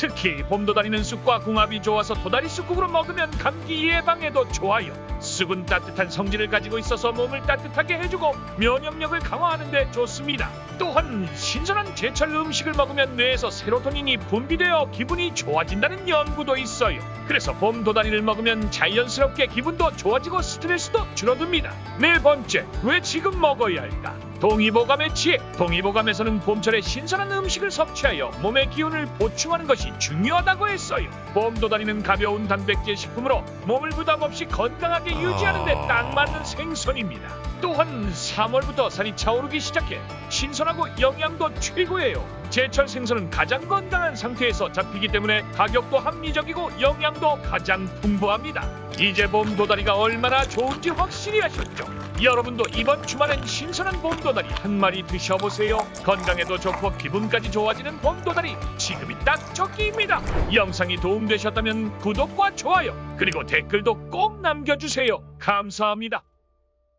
특히 봄도 다니는 쑥과 궁합이 좋아서 도다리 쑥국으로 먹으면 감기 예방에도 좋아요. 쑥은 따뜻한 성질을 가지고 있어서 몸을 따뜻하게 해주고 면역력을 강화하는 데 좋습니다. 또한 신선한 제철 음식을 먹으면 뇌에서 세로토닌이 분비되어 기분이 좋아진다는 연구도 있어요. 그래서 봄 도다리를 먹으면 자연스럽게 기분도 좋아지고 스트레스도 줄어듭니다. 네 번째, 왜 지금 먹어야 할까? 동의보감의 지혜. 동의보감에서는 봄철에 신선한 음식을 섭취하여 몸의 기운을 보충하는 것이 중요하다고 했어요. 봄 도다리는 가벼운 단백질 식품으로 몸을 부담 없이 건강하게 유지하는 데 딱 맞는 생선입니다. 또한 3월부터 살이 차오르기 시작해 신선하고 영양도 최고예요. 제철 생선은 가장 건강한 상태에서 잡히기 때문에 가격도 합리적이고 영양도 가장 풍부합니다. 이제 봄 도다리가 얼마나 좋은지 확실히 아셨죠? 여러분도 이번 주말엔 신선한 봄 도다리 한 마리 드셔보세요. 건강에도 좋고 기분까지 좋아지는 봄 도다리 지금이 딱 적기입니다. 영상이 도움되셨다면 구독과 좋아요 그리고 댓글도 꼭 남겨주세요. 감사합니다.